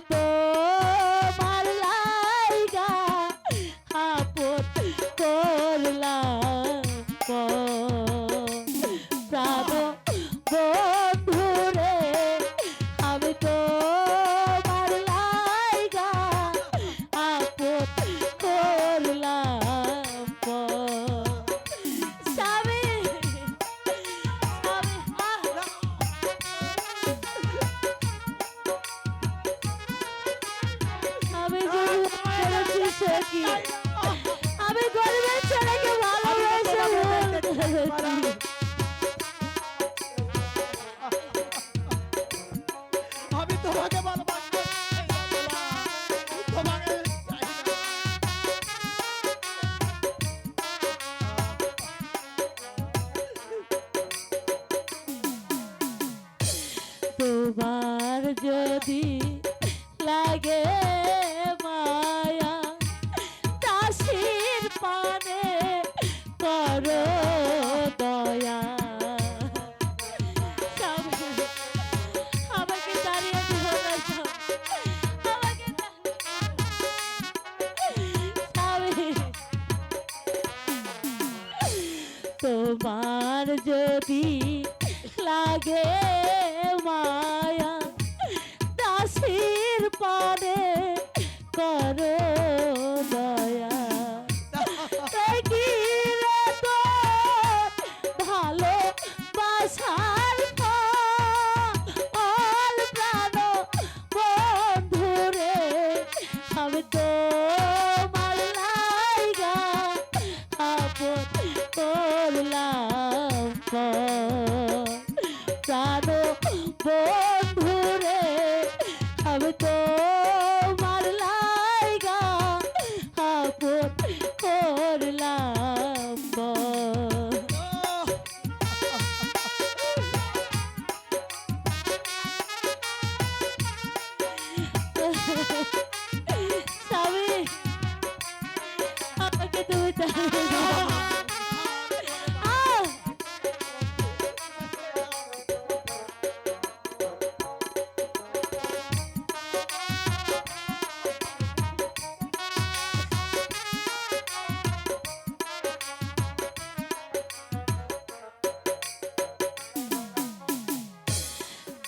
তো যদি লাগে মায়া দাসির পানে কর দয়া। আমাকে দাঁড়িয়ে তোমার যদি লাগে নদীর পারে করো।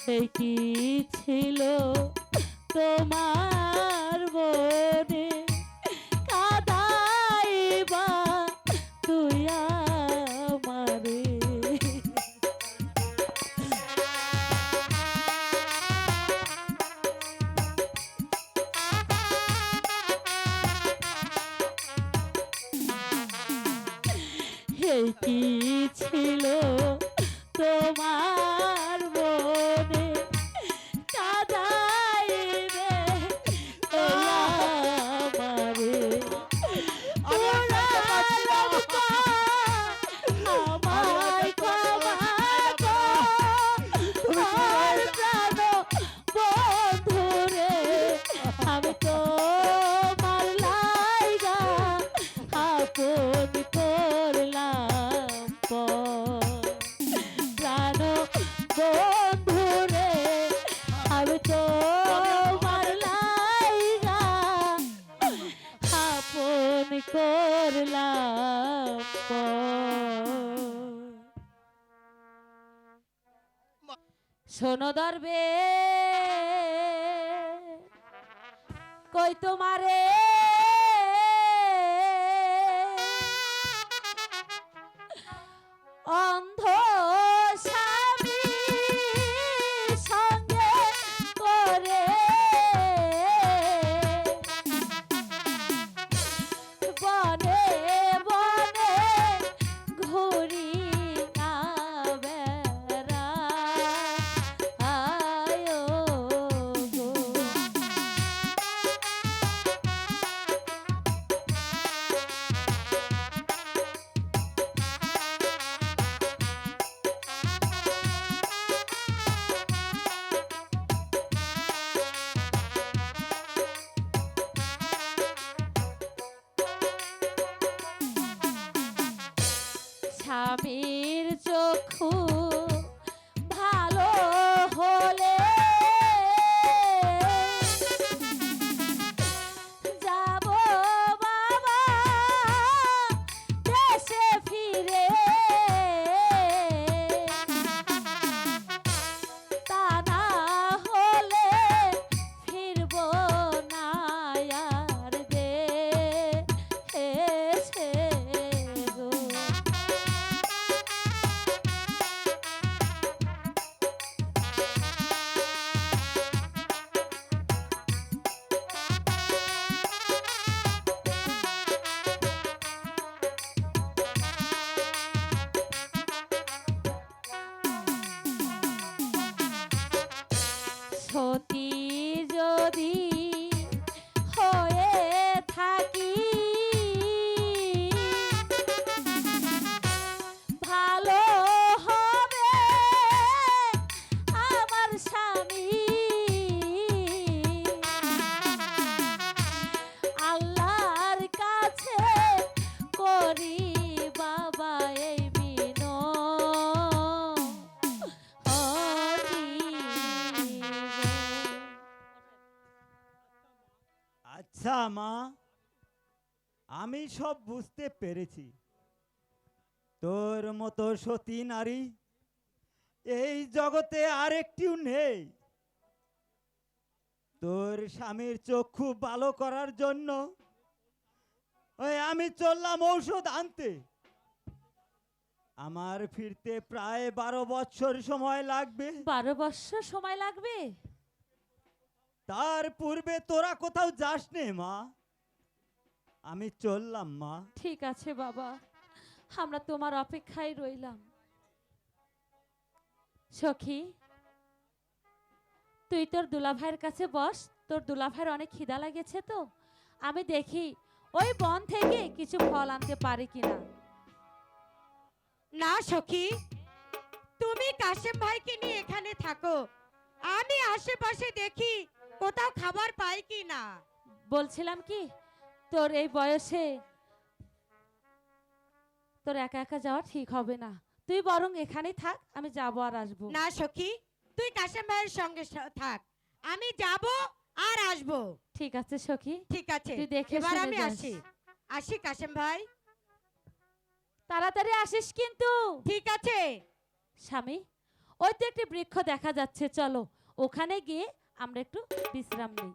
সে কি ছিল তোমার বনে? কাদাইবা তুই আমারে। কি ছিল তোমার বনে শোনো দরবে। কই তোমারে? অন্ধ called আচ্ছা মা, আমি সব বুঝতে পেরেছি। তোর মতো সতী নারী এই জগতে আরেকটিও নেই। তোর স্বামীর চক্ষু ভালো করার জন্য ওই আমি চললাম ঔষধ আনতে। আমার ফিরতে প্রায় বারো বছর সময় লাগবে। বারো বছর সময় লাগবে? তার পূর্বে তোরা কোথাও যাস নে মা? আমি চললাম মা। ঠিক আছে বাবা। আমরা তোমার অপেক্ষায় রইলাম। সখী তুই তোর দুলাভাইয়ের কাছে বস। তোর দুলাভাইয়ের অনেক খিদা লাগেছে তো। আমি দেখি ওই বন থেকে কিছু ফল আনতে পারি কিনা। না সখী। তুমি কাশেম ভাইকে নিয়ে এখানে থাকো। আমি আশেপাশে দেখি কোথাও খাবার পাই কি না? বলছিলাম কি তোর এই বয়সে তোর একা একা যাওয়া ঠিক হবে না। তুই বরং এখানেই থাক আমি যাব আর আসব। না সখী তুই কাশেম ভাইয়ের সঙ্গে থাক। আমি যাব আর আসব। ঠিক আছে সখি। ঠিক আছে তুই দেখে এবার আমি আসি। আসি কাশেম ভাই। তাড়াতাড়ি আসিস কিন্তু। ঠিক আছে। স্বামী ওই তো একটি বৃক্ষ দেখা যাচ্ছে চলো। ওখানে গিয়ে আমরা একটু বিশ্রাম নিই।